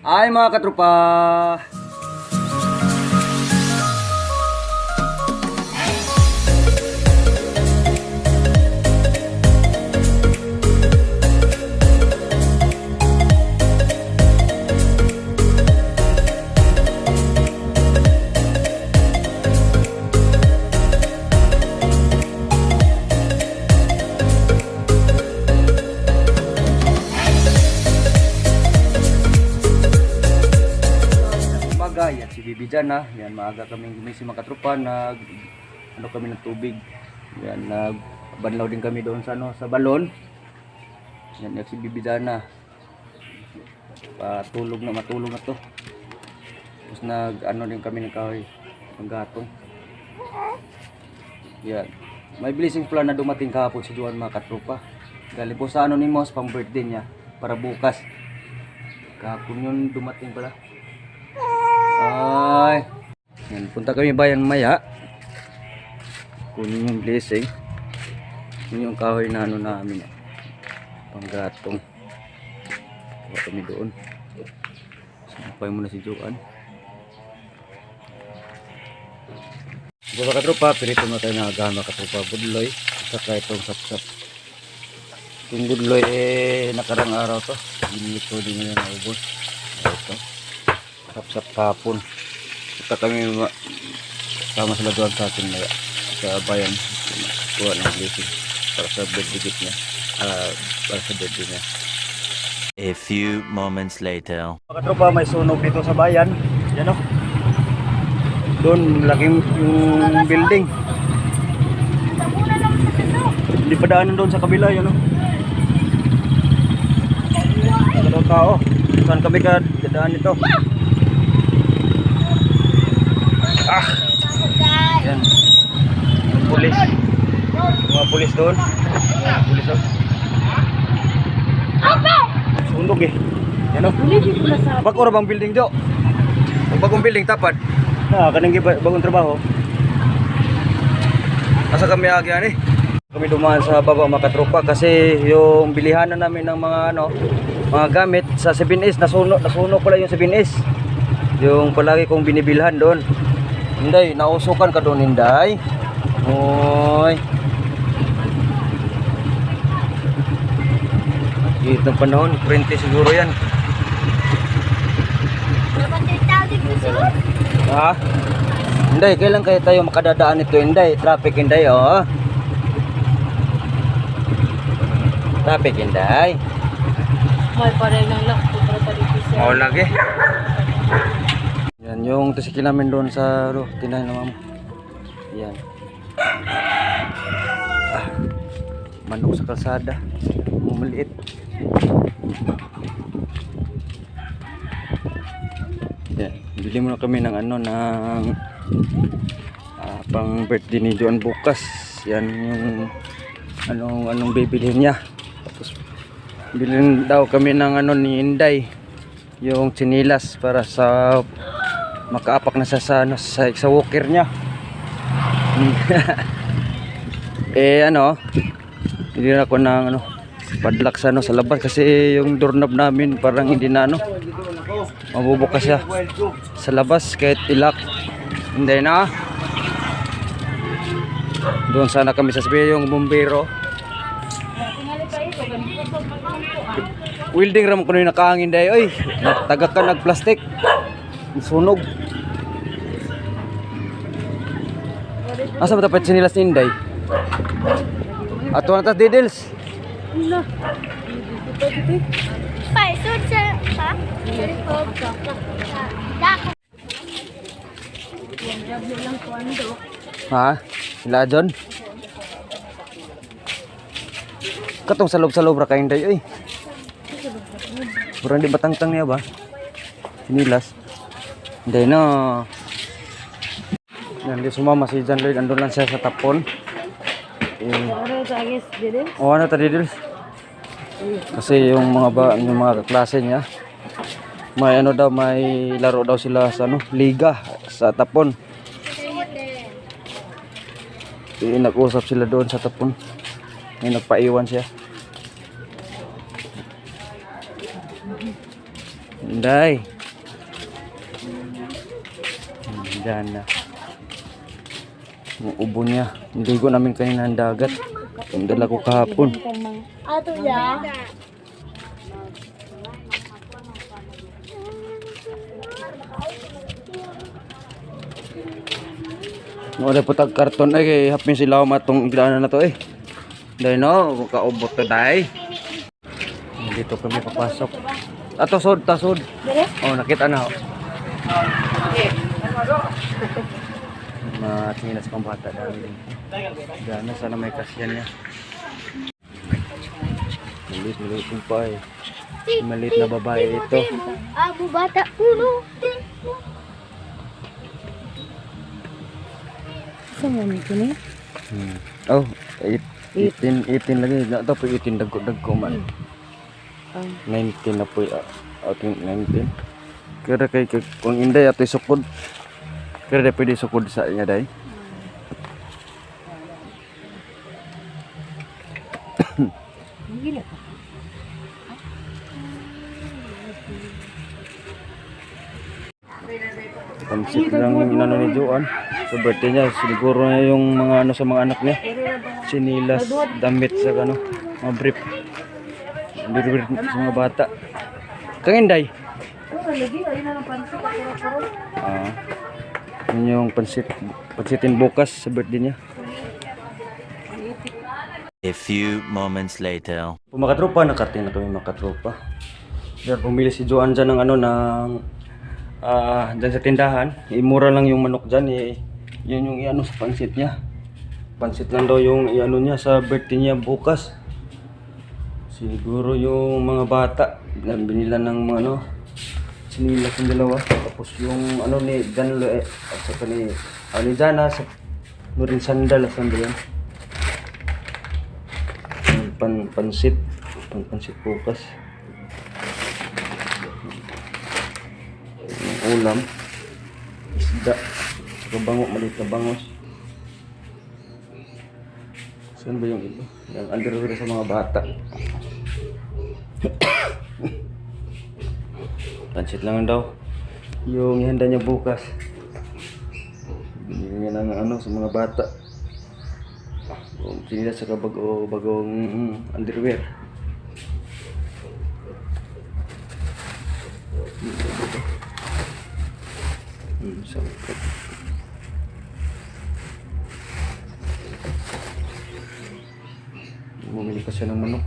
Ay mga katropa! Umaga, yan si Bibi dyan ha. Yan, maaga kaming gumising mga katropa, nag, ano kami ng tubig. Yan, nagbanlaw din kami doon sa, ano, sa balon. Yan, yan si Bibi dyan na. Patulog na, matulog na to. Tapos nag, ano din kami ng kahoy, ng gatong. Yan. May blessing pala na dumating kahapon si Juan mga katropa. Galing po sa Anonymous, pang birthday niya, para bukas. Kahapon yun dumating pala. Ay. Yan, punta kami bayan maya. Kunin yung blessing. Yun yung kahoy na ano namin. Panggatong. Kuha kami doon. Sampay muna si Joan. Mga katropa, pinito na tayo nakagahan mga katropa. Budloy. Saka itong sapsap. Itong budloy eh nakarang araw to. Ginito din nila naubos. Ito sapsap kapon kita kami ma- sama sila doon sa atin na sa bayan kuha ng blessing para sa birthday niya. Ah, para sa birthday niya. A few moments later. mga tropa may sunog dito sa bayan. Yan o doon laking yung building. Hindi pa daanan doon sa kabila yan o Ano tao? Saan kami ka dadaan ito? Ah! Yan. Yung pulis. Mga pulis doon. Yung pulis doon. Sunog eh. Yan o. Bago ra bang building? Ang bagong building tapad. Na, kanang giba bagong trabaho. Asa kami agi ani? Kami dumaan sa baba mga katropa kasi yung bilihan na namin ng mga ano, mga gamit sa 7S nasuno nasuno pala yung 7S. Yung palagi kong binibilhan doon. Inday, nausukan ka doon, Inday. Oy. Git ng panahon, 20 siguro yan. Ha? Inday, kailan kayo tayo makadadaan ito, Inday? Traffic, Inday, oh. Traffic, Inday. May parel ng lakto para sa dito Oo, lagi. Yung tisikil namin doon sa ro, tinahin na mamo. Yan. Ah, manok sa kalsada. Mumaliit. Yan, bili muna kami ng ano, ng ah, pang birthday ni Joan bukas. Yan yung anong anong bibilhin niya. Tapos bilhin daw kami ng ano ni Inday yung chinilas para sa makaapak na siya sa, ano, sa, sa walker niya eh ano hindi na ako ng ano padlock sa ano sa labas kasi yung doorknob namin parang hindi na ano mabubukas siya sa labas kahit ilak hindi na doon sana kami sa sabi yung bumbero Welding ram ko na nakahangin dahi. Oy, taga ka nag plastic. Sunog. Asa ba dapat sinilas ni Inday? Ato na tas didils. Pai, sud sa ha? Ha? Sila John? Katong sa loob sa loob ra ka Inday. Oy. Pura di batangtang niya ba? Sinilas. Hindi no. Yan, di sumama si John Lloyd. Andun lang siya sa tapon. Eh, Ano sa agis dito? O ano? Kasi yung mga ba, yung mga kaklase niya may ano daw may laro daw sila sa ano liga sa tapon. Eh, nag-usap sila doon sa tapon. May nagpaiwan siya. Inday. Diyan na. Yung ubo niya. Hindi ko namin kanina ang dagat. Ang dala ko kahapon. Ato ya. No, po tag karton ay kay hapin sila matong igdaanan na to eh. Dahil no, kaubot to dahil. Dito kami papasok. Ato sod, tasod. Oh, nakita na. Oh. Matinas pang bata dahil. Gana sana may kasyan niya. Maliit, maliit yung pa eh. Maliit na babae ito. Abu bata puno. Sama ni ko ni. Hmm. Oh, eight, 18, 18 lagi. Na to po 18 dagko dagko man. 19 na po uh, ating 19. Kaya kay kung inday ato sukod. Kaya da pwede sukod sa niya day. Pansit yung inano ni Joan. Sa birthday niya, siguro na yung mga ano sa mga anak niya. Sinilas, damit sa ano, mga brief. Brief sa mga bata. Kang Inday. Ah. Yun yung pansit, pansitin bukas sa birthday niya. A few moments later. Kung makatropa, nakating na kami makatropa. Diyan pumili si Joan dyan ng ano, ng ah dyan sa tindahan. Imura lang yung manok dyan. Eh, yun yung iano sa pansit niya. Pansit lang daw yung iano niya sa birthday niya bukas. Siguro yung mga bata, binila ng mga ano, sinilas yung dalawa. Tapos yung ano ni Dan eh, at saka ni, ano ni Dana, sa, ano rin sandal, sandal yan. Pan pansit pan pansit bukas ulam isda saka bango maliit na bangos saan ba yung iba yung underwear sa mga bata pansit lang daw yung ihanda niya bukas binili niya ng ano sa mga bata o sinilas sa bago bagong mm, underwear. Hmm, sangkot. Bumili kasi ng manok.